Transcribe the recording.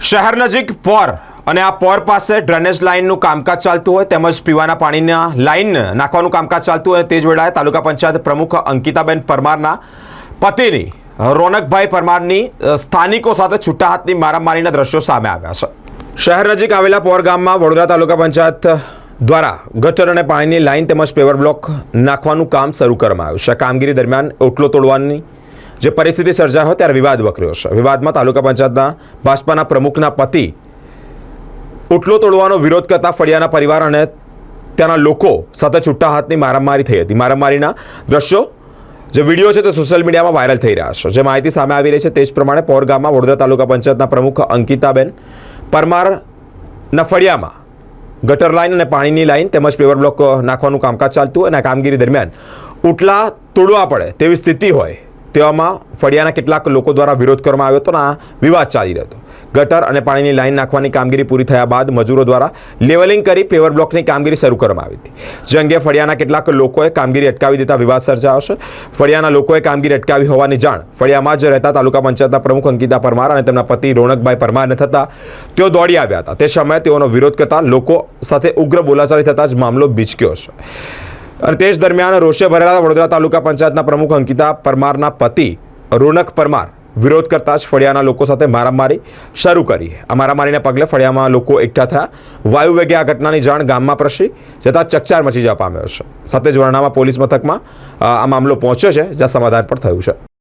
શહેર નજીક પોર અને આ પોર પાસે ડ્રેનેજ લાઇનનું કામકાજ ચાલતું હોય તેમજ પીવાના પાણીના લાઇન નાખવાનું કામકાજ ચાલતું હોય તે જ વેળાએ તાલુકા પંચાયત પ્રમુખ અંકિતાબેન પરમારના પતિની રોનકભાઈ પરમારની સ્થાનિકો સાથે છૂટા હાથની મારામારીના દ્રશ્યો સામે આવ્યા છે. શહેર નજીક આવેલા પોર ગામમાં વડોદરા તાલુકા પંચાયત દ્વારા ગટર અને પાણીની લાઇન તેમજ પેવર બ્લોક નાખવાનું કામ શરૂ કરવામાં આવ્યું છે. કામગીરી દરમિયાન ઓટલો તોડવાની જે પરિસ્થિતિ સર્જાય હોય ત્યારે વિવાદ વકર્યો છે. વિવાદમાં તાલુકા પંચાયતના ભાજપાના પ્રમુખના પતિ ઉટલો તોડવાનો વિરોધ કરતા ફળિયાના પરિવાર અને ત્યાંના લોકો સાથે છૂટા હાથની મારામારી થઈ હતી. મારામારીના દ્રશ્યો જે વીડિયો છે તે સોશિયલ મીડિયામાં વાયરલ થઈ રહ્યા છે. જે માહિતી સામે આવી રહી છે તે જ પ્રમાણે પોર ગામમાં વડોદરા તાલુકા પંચાયતના પ્રમુખ અંકિતાબેન પરમારના ફળિયામાં ગટર લાઇન અને પાણીની લાઇન તેમજ પેવર બ્લોક નાખવાનું કામકાજ ચાલતું અને આ કામગીરી દરમિયાન ઉટલા તોડવા પડે તેવી સ્થિતિ હોય તેવામાં ફળિયાના કેટલાક લોકો દ્વારા વિરોધ કરવામાં આવ્યો હતો અને વિવાદ ચાલી રહ્યો હતો. ગટર અને પાણીની લાઇન નાખવાની કામગીરી પૂરી થયા બાદ મજૂરો દ્વારા લેવલિંગ કરી પેવર બ્લોકની કામગીરી શરૂ કરવામાં આવી હતી. જે અંગે ફળિયાના કેટલાક લોકોએ કામગીરી અટકાવી દેતા વિવાદ સર્જાયો છે. ફળિયાના લોકોએ કામગીરી અટકાવી હોવાની જાણ ફળિયામાં જ રહેતા તાલુકા પંચાયતના પ્રમુખ અંકિતા પરમાર અને તેમના પતિ રોનકભાઈ પરમારને થતાં તેઓ દોડી આવ્યા હતા. તે સમયે તેઓનો વિરોધ કરતા લોકો સાથે ઉગ્ર બોલાચાલી થતાં જ મામલો બીચક્યો છે. અને તે જ દરમિયાન રોષે ભરેલા વડોદરા તાલુકા પંચાયતના પ્રમુખ અંકિતા પરમારના પતિ રોનક પરમાર વિરોધ કરતા જ ફળિયાના લોકો સાથે મારામારી શરૂ કરી. આ મારામારીને પગલે ફળિયામાં લોકો એકઠા થયા. વાયુ વેગે આ ઘટનાની જાણ ગામમાં પ્રસરી, જતાં ચકચાર મચી જવા પામ્યો છે. સાથે જ વર્ણામાં પોલીસ મથકમાં આ મામલો પહોંચ્યો છે, જ્યાં સમાધાન પણ થયું છે.